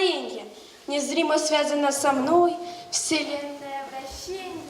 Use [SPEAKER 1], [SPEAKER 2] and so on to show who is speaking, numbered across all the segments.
[SPEAKER 1] творения. Незримо связано со мной вселенная вращением.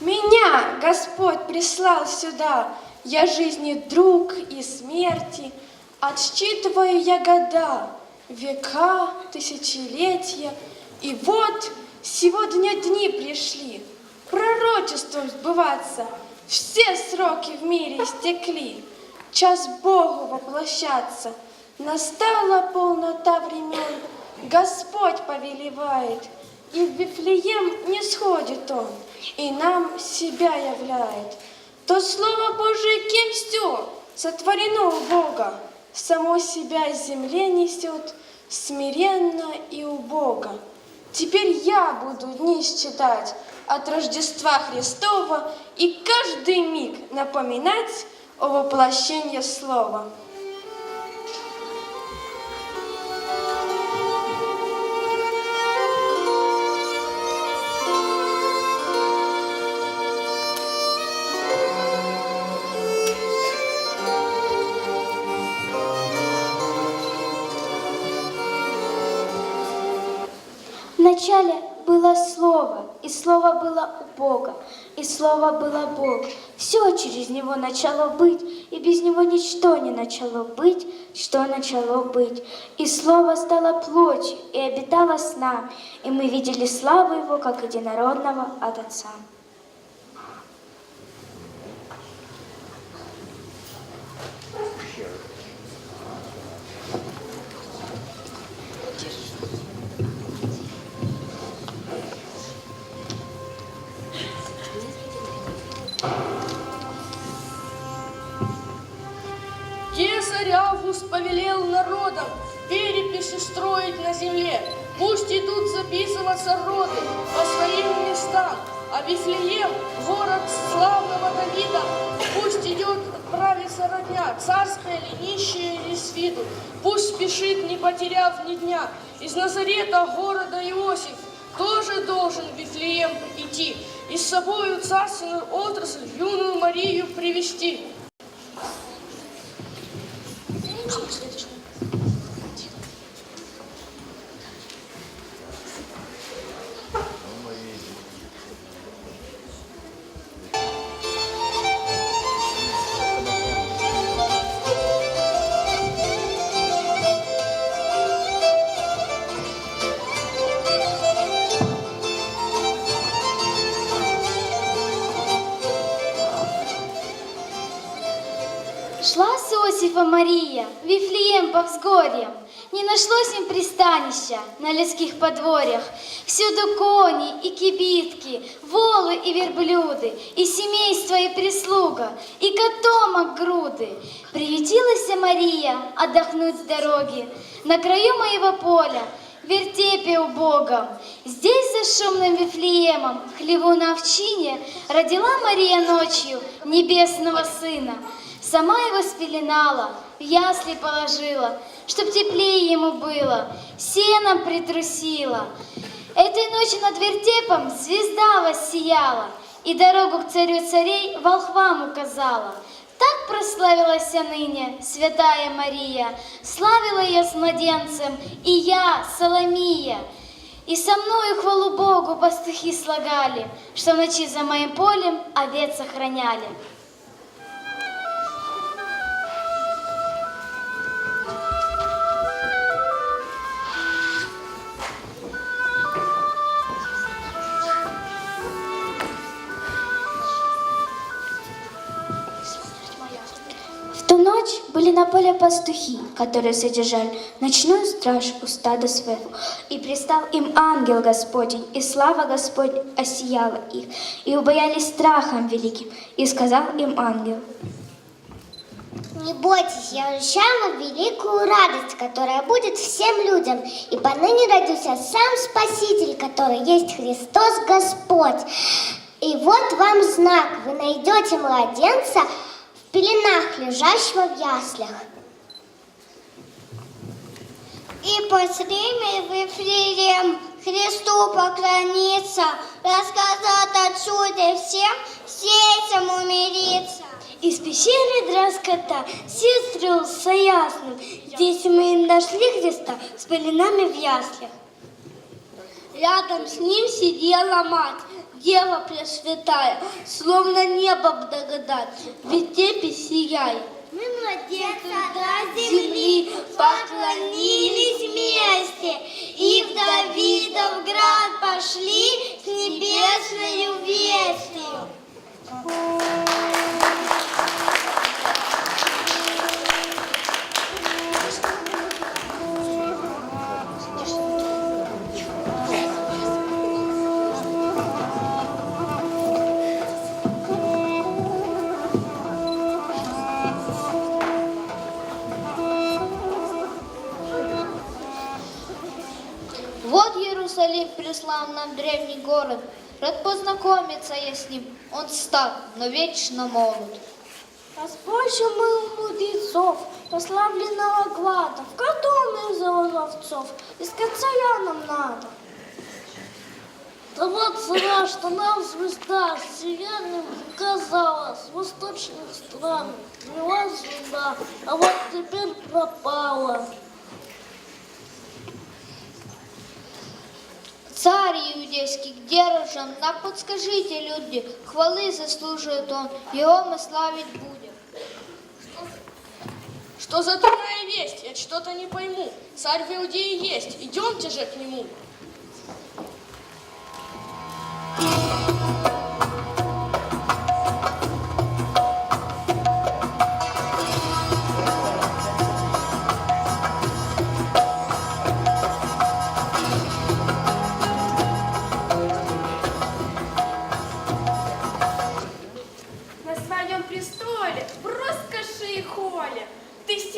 [SPEAKER 1] Меня Господь прислал сюда. Я жизни друг и смерти. Отсчитываю я года, века, тысячелетия. И вот сегодня дни пришли, пророчеством сбываться. Все сроки в мире истекли час Богу воплощаться. Настала полнота времен, Господь повелевает, и в Вифлеем не сходит Он, и нам себя являет. То Слово Божие кем все сотворено у Бога, само себя из земли несет, смиренно и убого. Теперь я буду дни считать от Рождества Христова и каждый миг напоминать о воплощении слова.
[SPEAKER 2] Вначале было Слово, и Слово было у Бога, и Слово было Бог. Все через Него начало быть, и без Него ничто не начало быть, что начало быть. И Слово стало плотью и обитало с нами, и мы видели славу Его, как единородного от Отца.
[SPEAKER 3] Кесарь Август повелел народам переписи строить на земле. Пусть идут записываться роды по своим местам. А Вифлеем, город славного Давида, пусть идет правиться родня, царская ли, нищая ли с виду. Пусть спешит, не потеряв ни дня. Из Назарета, города Иосиф, тоже должен в Вифлеем идти. И с собою царственную отрасль, юную Марию привести.
[SPEAKER 2] Шла с Иосифа Мария, Вифлеем по взгорьям. Не нашлось им пристанища на людских подворьях. Всюду кони и кибитки, волы и верблюды, и семейство и прислуга, и котомок груды. Приютилась Мария отдохнуть с дороги на краю моего поля, вертепе у Бога. Здесь за шумным Вифлеемом, в хлеву на овчине, родила Мария ночью небесного сына. Сама его спеленала, в ясли положила, чтоб теплее ему было, сеном притрусила. Этой ночью над вертепом звезда воссияла, и дорогу к царю царей волхвам указала. Так прославилась ныне святая Мария, славила ее с младенцем, и я, Соломия. И со мною хвалу Богу пастухи слагали, что ночи за моим полем овец охраняли. Были на поле пастухи, которые содержали ночную страж у стада своего. И пристал им ангел Господень, и слава Господь осияла их, и убоялись страхом великим. И сказал им ангел,
[SPEAKER 4] Не бойтесь, я вещаю вам великую радость, которая будет всем людям. И поныне родился сам Спаситель, который есть Христос Господь. И вот вам знак, вы найдете младенца пеленах, лежащего в яслях. И посреме в Вифлеем Христу поклониться, рассказать о чуде всем, сетям умириться.
[SPEAKER 5] Из пещеры Драскота сестрился ясным. Здесь мы нашли Христа с пеленами в яслях. Рядом с ним сидела мать, Дева Пресвятая, словно небо б догадать, ведь тебе сияет.
[SPEAKER 4] Мы младенца до земли поклонились вместе и в Давидов град пошли с небесной вестью.
[SPEAKER 5] Я с ним. Он стар, но вечно молод.
[SPEAKER 1] Распольщу мы мудрецов, прославленного глада, в котом из овцов, искать царя нам надо.
[SPEAKER 6] Да вот зря, что нам звезда сиянием казалась с восточных стран, вела сюда, а вот теперь пропала.
[SPEAKER 5] Царь иудейский, где рожен? Нам подскажите, люди, хвалы заслуживает он, его мы славить будем.
[SPEAKER 6] Что за дурная весть? Я что-то не пойму. Царь в Иудее есть, идемте же к нему.
[SPEAKER 1] На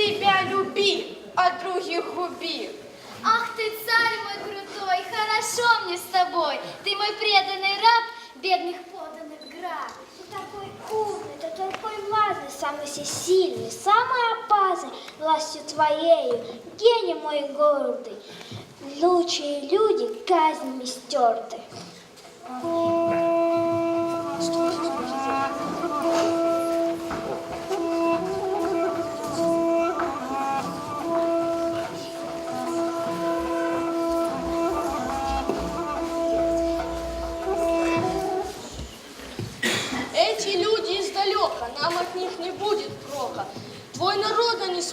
[SPEAKER 1] себя люби, а других губи.
[SPEAKER 5] Ах ты, царь мой крутой, хорошо мне с тобой. Ты мой преданный раб, бедных поданных граб.
[SPEAKER 4] Ты такой умный, ты такой важный, самый всесильный, самый опасный властью твоею, гений мой гордый. Лучшие люди казнями стерты.
[SPEAKER 6] Эти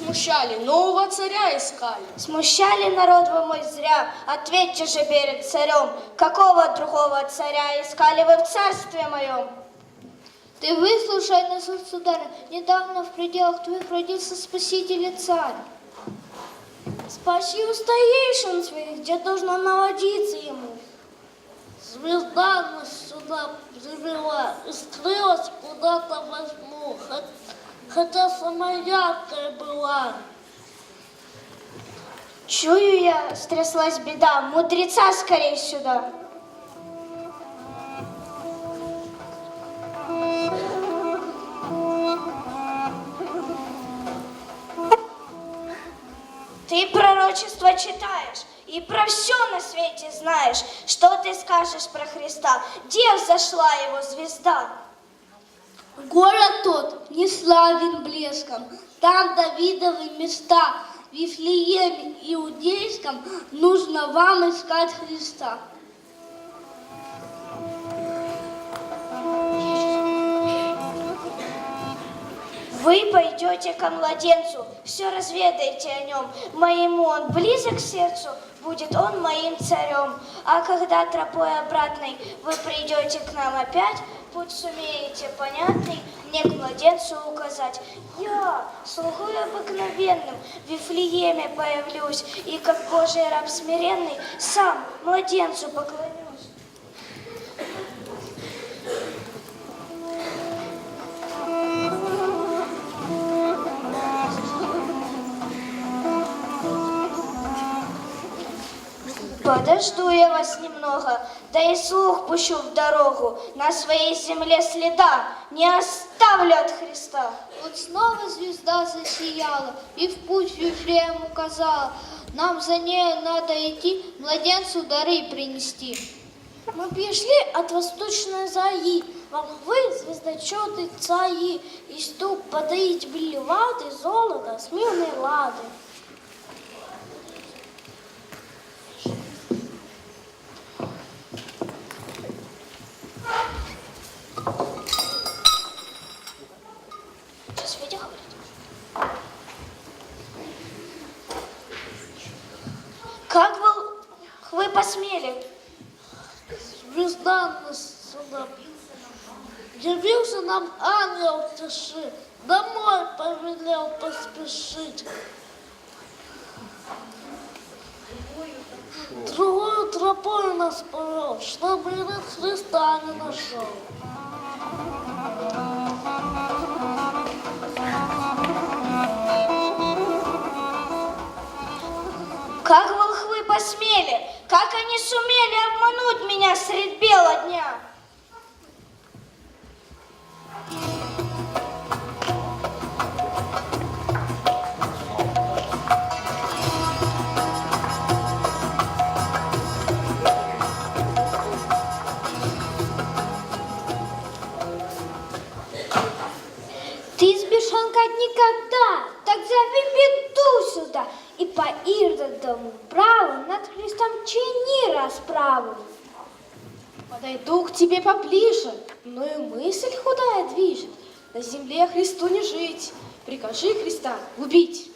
[SPEAKER 6] смущали, нового царя искали.
[SPEAKER 4] Смущали народ вы мой зря, ответьте же перед царем, какого другого царя искали вы в царстве моем?
[SPEAKER 5] Ты выслушай нас, государь, недавно в пределах твоих родился Спаситель и Царь.
[SPEAKER 1] Спаси у старейшин своих, где должно наводиться ему.
[SPEAKER 6] Звезда нас сюда привела и скрылась куда-то во тьму, хотя самая яркая была.
[SPEAKER 4] Чую я, стряслась беда, мудреца скорей сюда. Ты пророчество читаешь и про все на свете знаешь. Что ты скажешь про Христа? Где взошла его звезда?
[SPEAKER 5] Город тот не славен блеском, там Давидовы места. В Вифлееме иудейском нужно вам искать Христа.
[SPEAKER 4] Вы пойдете ко младенцу, все разведаете о нем. Моему он близок к сердцу, будет он моим царем. А когда тропой обратной вы придете к нам опять, путь сумеете понятный мне к младенцу указать. Я, слугой обыкновенным, в Вифлееме появлюсь, и как Божий раб смиренный, сам младенцу поклонюсь. Подожду я вас немного, да и слух пущу в дорогу. На своей земле следа не оставлю от Христа.
[SPEAKER 5] Вот снова звезда засияла и в путь Вифлеем указала. Нам за нею надо идти, младенцу дары принести.
[SPEAKER 7] Мы пришли от восточной заи, волхвы, звездочеты, цаи, и ступ подарить блеваты, золото, смирные лады. Сейчас Федя говорит. Как вы, вы посмели?
[SPEAKER 1] Звезда нас сюда. Явился нам ангел тиши, домой повелел поспешить. Другую тропой нас повел, чтобы Ирод Христа не нашел.
[SPEAKER 7] Как волхвы посмели? Как они сумели обмануть меня средь бела дня?
[SPEAKER 1] К тебе поближе, но и мысль худая движет. На земле Христу не жить, прикажи Христа убить.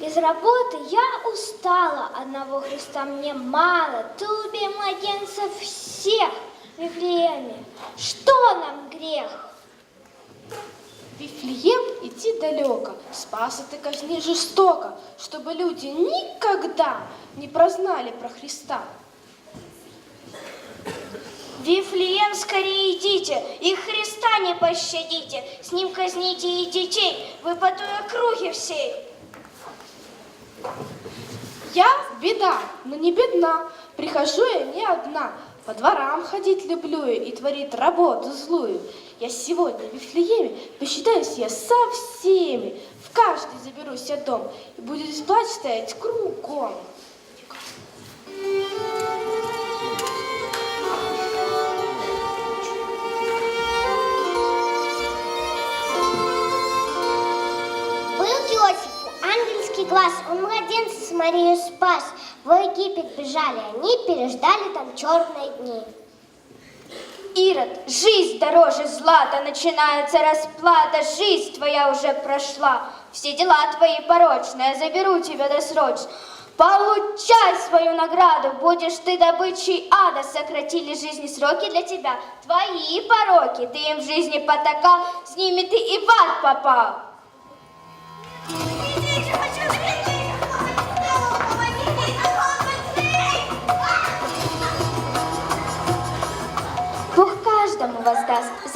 [SPEAKER 7] Без работы я устала, одного Христа мне мало. Ты убей младенцев всех в Вифлееме. Что нам грех?
[SPEAKER 1] Вифлеем идти далеко, Спаса ты казни жестоко, чтобы люди никогда не прознали про Христа.
[SPEAKER 7] Вифлеем скорее идите, и Христа не пощадите. С ним казните и детей, вы по той округе всей.
[SPEAKER 1] Я беда, но не бедна, прихожу я не одна. По дворам ходить люблю и творит работу злую. Я сегодня в Вифлееме посчитаюсь я со всеми. В каждый заберусь я дом и здесь плач стоять кругом.
[SPEAKER 8] Глаз, он младенца с Марией спас. В Египет бежали они, переждали там черные дни.
[SPEAKER 7] Ирод, жизнь дороже злата, начинается расплата, жизнь твоя уже прошла. Все дела твои порочные, заберу тебя досрочно. Получай свою награду, будешь ты добычей ада, сократили жизни сроки для тебя. Твои пороки, ты им в жизни потакал, с ними ты и в ад попал.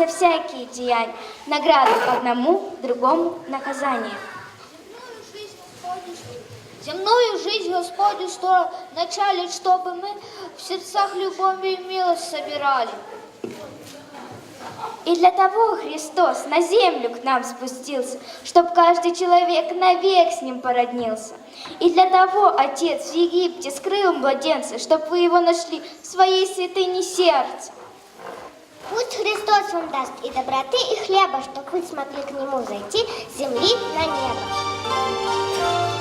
[SPEAKER 7] За всякие деяния, награду одному, другому наказание.
[SPEAKER 5] Земную жизнь Господь устроил вначале, чтобы мы в сердцах любовь и милость собирали.
[SPEAKER 7] И для того Христос на землю к нам спустился, чтобы каждый человек навек с ним породнился. И для того Отец в Египте скрыл младенца, чтобы вы его нашли в своей святыне сердца.
[SPEAKER 8] Пусть Христос вам даст и доброты, и хлеба, чтоб вы смогли к Нему зайти с земли на небо.